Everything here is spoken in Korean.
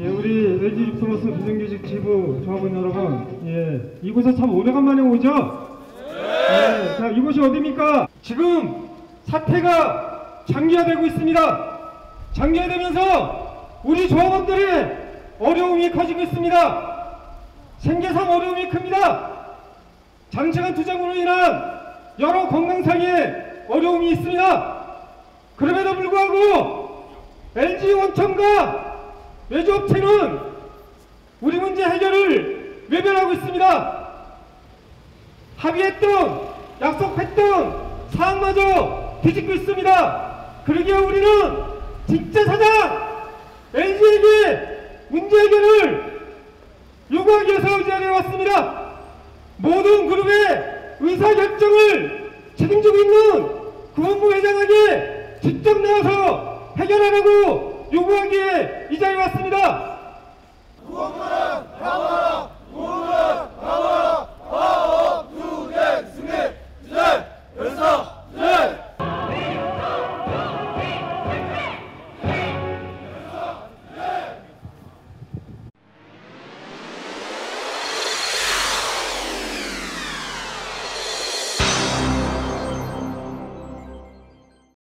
우리 LG 리프로스 비정규직 지부 조합원 여러분, 예, 이곳에 참 오래간만에 오죠? 예, 자, 이곳이 어디입니까? 지금 사태가 장기화되고 있습니다. 장기화되면서 우리 조합원들의 어려움이 커지고 있습니다. 생계상 어려움이 큽니다. 장시간 투쟁으로 인한 여러 건강상의 어려움이 있습니다. 그럼에도 불구하고 LG 원청과 외주업체는 우리 문제 해결을 외면하고 있습니다. 합의했던 약속했던 사항마저 뒤집고 있습니다. 그러기에 우리는 진짜 사장 LG에게 문제 해결을 요구하기 위해서 이 자리에 왔습니다. 모든 그룹의 의사결정을 책임지고 있는 구본부 회장에게 직접 나와서 해결하라고 요구하기에 이 자리에 왔습니다.